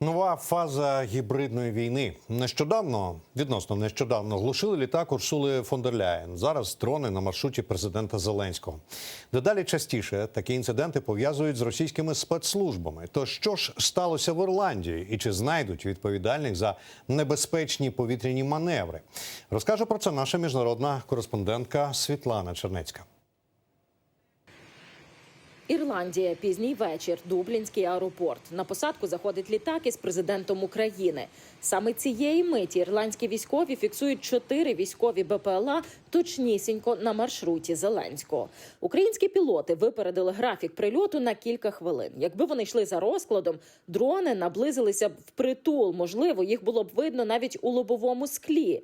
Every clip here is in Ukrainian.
Нова фаза гібридної війни. Нещодавно, відносно нещодавно, глушили літак Урсули фон дер Ляєн. Зараз дрони на маршруті президента Зеленського. Дедалі частіше такі інциденти пов'язують з російськими спецслужбами. То що ж сталося в Ірландії і чи знайдуть відповідальних за небезпечні повітряні маневри? Розкаже про це наша міжнародна кореспондентка Світлана Чернецька. Ірландія, пізній вечір, Дублінський аеропорт. На посадку заходить літак із президентом України. Саме цієї миті ірландські військові фіксують чотири військові БПЛА точнісінько на маршруті Зеленського. Українські пілоти випередили графік прильоту на кілька хвилин. Якби вони йшли за розкладом, дрони наблизилися б впритул. Можливо, їх було б видно навіть у лобовому склі.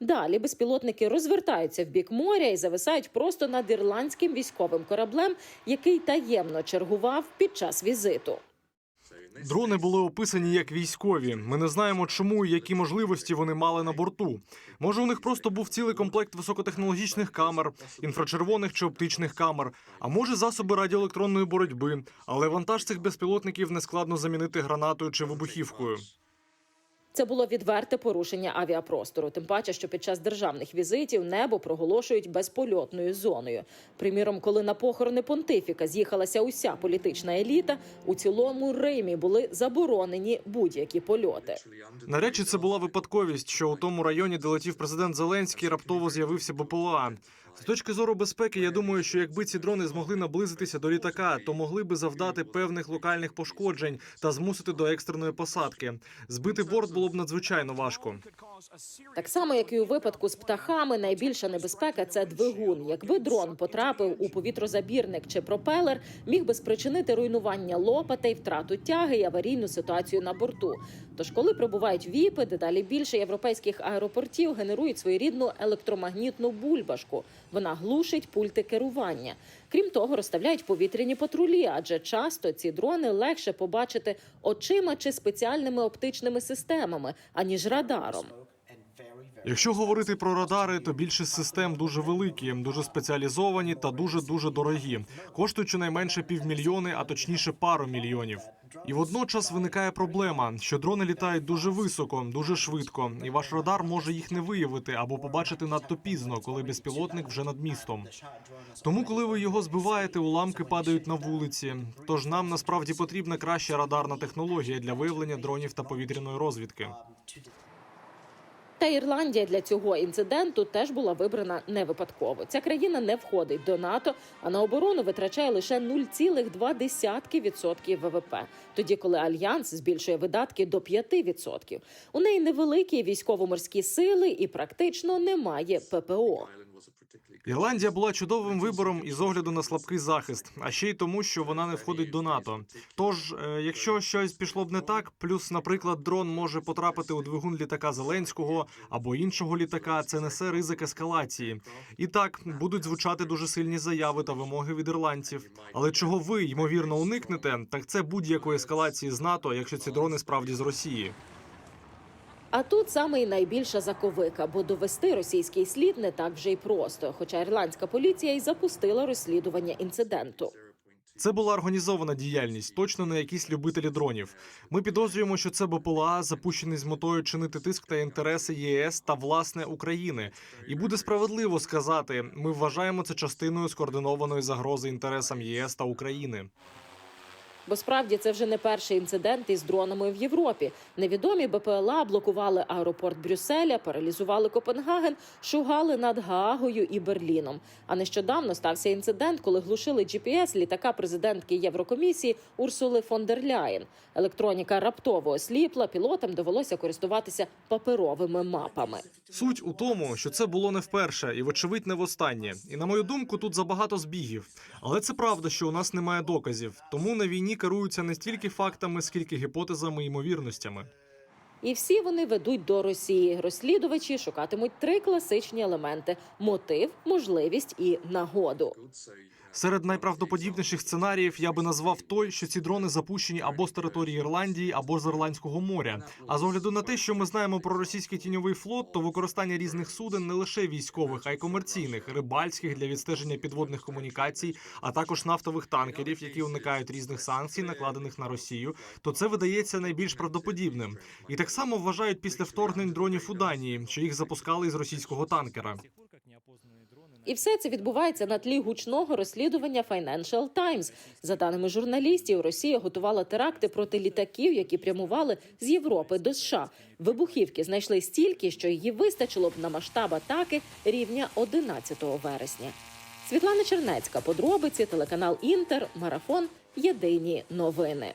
Далі безпілотники розвертаються в бік моря і зависають просто над ірландським військовим кораблем, який таємно чергував під час візиту. Дрони були описані як військові. Ми не знаємо, чому і які можливості вони мали на борту. Може, у них просто був цілий комплект високотехнологічних камер, інфрачервоних чи оптичних камер, а може засоби радіоелектронної боротьби. Але вантаж цих безпілотників нескладно замінити гранатою чи вибухівкою. Це було відверте порушення авіапростору. Тим паче, що під час державних візитів небо проголошують безпольотною зоною. Приміром, коли на похорони понтифіка з'їхалася уся політична еліта, у цілому Римі були заборонені будь-які польоти. На речі, це була випадковість, що у тому районі, де летів президент Зеленський, раптово з'явився БПЛА. З точки зору безпеки, я думаю, що якби ці дрони змогли наблизитися до літака, то могли би завдати певних локальних пошкоджень та змусити до екстреної посадки. Збити борт було б надзвичайно важко. Так само, як і у випадку з птахами, найбільша небезпека це двигун. Якби дрон потрапив у повітрозабірник чи пропелер, міг би спричинити руйнування лопатей, втрату тяги і аварійну ситуацію на борту. Тож, коли прибувають віпи, дедалі більше європейських аеропортів генерують своєрідну електромагнітну бульбашку. Вона глушить пульти керування. Крім того, розставляють повітряні патрулі, адже часто ці дрони легше побачити очима чи спеціальними оптичними системами, аніж радаром. Якщо говорити про радари, то більшість систем дуже великі, дуже спеціалізовані та дуже дуже дорогі, коштують щонайменше півмільйони, а точніше пару мільйонів. І водночас виникає проблема, що дрони літають дуже високо, дуже швидко, і ваш радар може їх не виявити або побачити надто пізно, коли безпілотник вже над містом. Тому, коли ви його збиваєте, уламки падають на вулиці. Тож нам насправді потрібна краща радарна технологія для виявлення дронів та повітряної розвідки. Та Ірландія для цього інциденту теж була вибрана не випадково. Ця країна не входить до НАТО, а на оборону витрачає лише 0,2% ВВП. Тоді, коли альянс збільшує видатки до 5%. У неї невеликі військово-морські сили і практично немає ППО. Ірландія була чудовим вибором із огляду на слабкий захист, а ще й тому, що вона не входить до НАТО. Тож, е, якщо щось пішло б не так, плюс, наприклад, дрон може потрапити у двигун літака Зеленського або іншого літака, це несе ризик ескалації. І так будуть звучати дуже сильні заяви та вимоги від ірландців. Але чого ви ймовірно уникнете, так це будь-якої ескалації з НАТО, якщо ці дрони справді з Росії. А тут саме і найбільша заковика, бо довести російський слід не так вже й просто. Хоча ірландська поліція й запустила розслідування інциденту. Це була організована діяльність, точно не якісь любителі дронів. Ми підозрюємо, що це БПЛА запущений з метою чинити тиск та інтереси ЄС та власне України. І буде справедливо сказати, ми вважаємо це частиною скоординованої загрози інтересам ЄС та України. Бо справді це вже не перший інцидент із дронами в Європі. Невідомі БПЛА блокували аеропорт Брюсселя, паралізували Копенгаген, шугали над Гаагою і Берліном. А нещодавно стався інцидент, коли глушили GPS літака президентки Єврокомісії Урсули фон дер Ляєн. Електроніка раптово осліпла, пілотам довелося користуватися паперовими мапами. Суть у тому, що це було не вперше і, вочевидь, не востаннє. І на мою думку, тут забагато збігів. Але це правда, що у нас немає доказів. Тому на війні керуються не стільки фактами, скільки гіпотезами і ймовірностями. І всі вони ведуть до Росії. Розслідувачі шукатимуть три класичні елементи: мотив, можливість і нагоду. Серед найправдоподібніших сценаріїв я би назвав той, що ці дрони запущені або з території Ірландії, або з Ірландського моря. А з огляду на те, що ми знаємо про російський тіньовий флот, то використання різних суден не лише військових, а й комерційних, рибальських для відстеження підводних комунікацій, а також нафтових танкерів, які уникають різних санкцій, накладених на Росію, то це видається найбільш правдоподібним. І так само вважають після вторгнень дронів у Данії, що їх запускали із російського танкера. І все це відбувається на тлі гучного розслідування Financial Times. За даними журналістів, Росія готувала теракти проти літаків, які прямували з Європи до США. Вибухівки знайшли стільки, що її вистачило б на масштаб атаки рівня 11 вересня. Світлана Чернецька, подробиці, телеканал Інтер, марафон. Єдині новини.